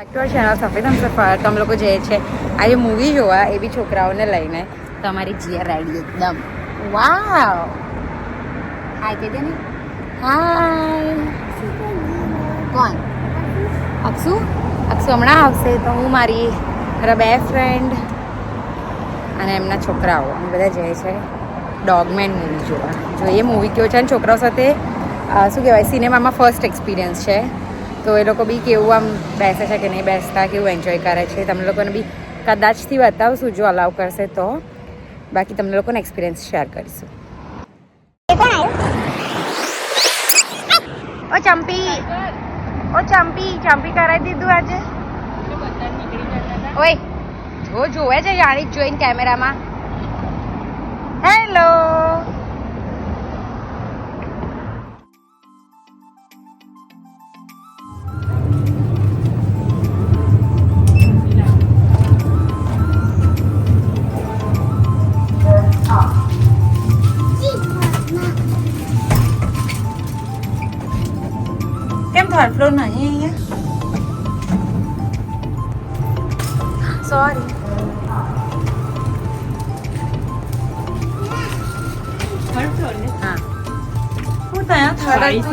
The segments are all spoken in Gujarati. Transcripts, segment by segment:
બેક ચેનલ સફેદ હમ સફર તો લોકો જઈએ છે આજે મૂવી જોવા, એ બી છોકરાઓને લઈને તો અમારી જીયા રેડી એકદમ. વાવ હાય કે દે ને હાય કોણ? અક્ષુ? અક્ષુ હમણાં આવશે, તો હું મારી મારા બે ફ્રેન્ડ અને એમના છોકરાઓ, અમે બધા જઈએ છે ડોગમેન મૂવી જોવા. જોઈએ મૂવી કયો છે અને છોકરાઓ સાથે શું કહેવાય સિનેમામાં ફર્સ્ટ એક્સપિરિયન્સ છે. તો એ લોકો બી કેવું આમ બેસે છે કે નહીં બેસતા કેવું એન્જોય કરે છે. તમને લોકોને બી કદાચથી બતાવશું જો અલાવ કરશે તો. બાકી તમને લોકોને એક્સપિરિયન્સ શેર કરીશું. ઓ ચંપી. ઓ ચંપી ચંપી કરાવી દીધું આજે. ઓય જો જોવે છે જાણી જોઈને કેમેરામાં હેલો કેમ થર્ડ ફ્લોર નહીં અહીંયા સોરી હા હું ત્યાં થર્ડ જ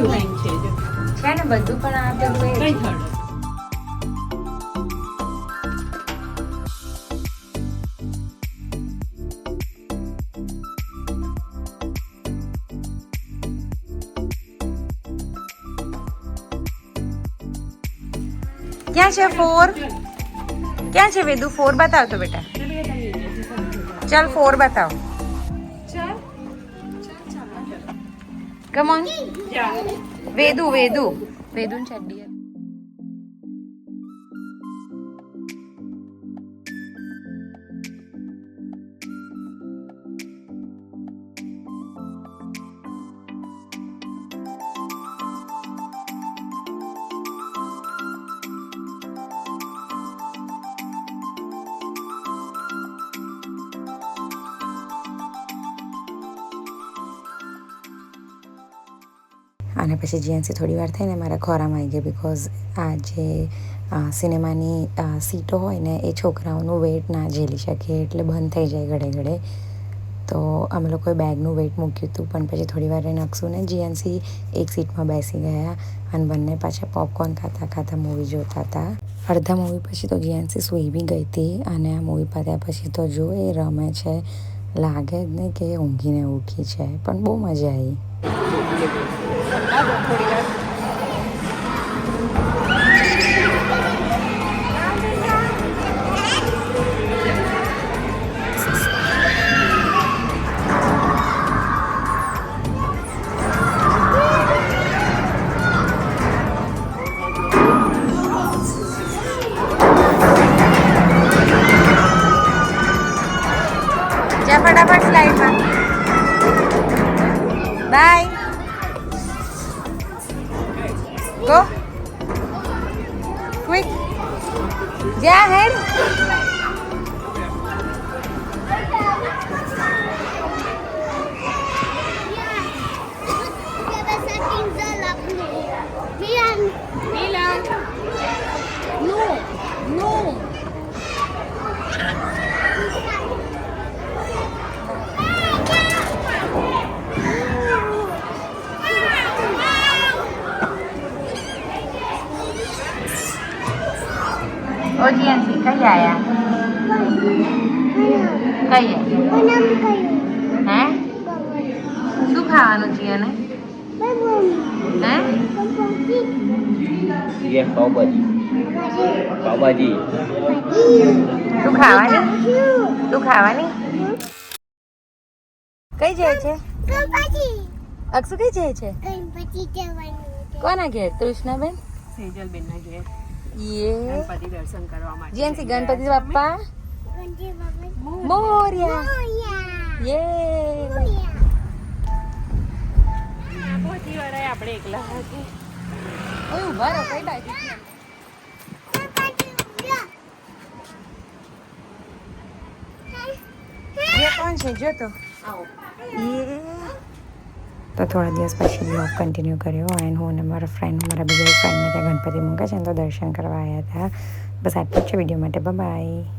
છે ને બધું પણ આ પેલું ક્યાં છે ફોર? ક્યાં છે વેદુ? ફોર બતાવ તો બેટા. ચાલ ફોર બતાવ. Come on Vedu Vedu. Vedu ચડ્ડી અને પછી જીએનસી થોડી વાર થઈને મારા ખોરામાં આવી ગયા બિકોઝ આ જે સિનેમાની સીટો હોય ને, એ છોકરાઓનું વેઇટ ના ઝેલી શકે એટલે બંધ થઈ જાય ઘડે ઘડે તો અમે લોકોએ બેગનું વેઇટ મૂક્યું હતું, પણ પછી થોડી વાર રહીને અક્ષુ ને જીએનસી એક સીટમાં બેસી ગયા અને બંને પાછા પોપકોર્ન ખાતા ખાતા મૂવી જોતા હતા. અડધા મૂવી પછી તો જીએનસી સૂઈ બી ગઈ હતી અને આ મૂવી પત્યા પછી તો જો એ રમે છે, લાગે જ નહીં કે ઊંઘીને ઊઠી છે, પણ બહુ મજા આવી. જા Go. Quick. Yeah, ahead. ઓ જીએનસી કઈ આયા કઈ આયા Manam kayo. હે શું ખાવાનું જીયાને Bye-bye. હે ये पाव भाजी पाव भाजी તું ખાવાની તું ખાવાની કઈ જાય છે ગણપતિ અક્ષુ કઈ જાય છે ગણપતિ જવાનું કોના ઘેર કૃષ્ણાબેન સેજલબેનના ઘેર યે ગણપતિ દર્શન કરવા માટે જીએનસી ગણપતિ બાપ્પા મોર્યા. યે મોયા પહોંચી આપણે એકલા હતી ઓય ઊભા રહો કઈ બાજુ ગણપતિ યા જે કોણ છે જો તો થોડા દિવસ પછી બ્લોગ કન્ટિન્યુ કર્યો એન્ડ હું અને મારા ફ્રેન્ડ મારા બીજા ફ્રેન્ડને ત્યાં ગણપતિ મૂકે છે તો દર્શન કરવા આવ્યા હતા. બસ આટલું જ છે. વીડિયો માટે બાય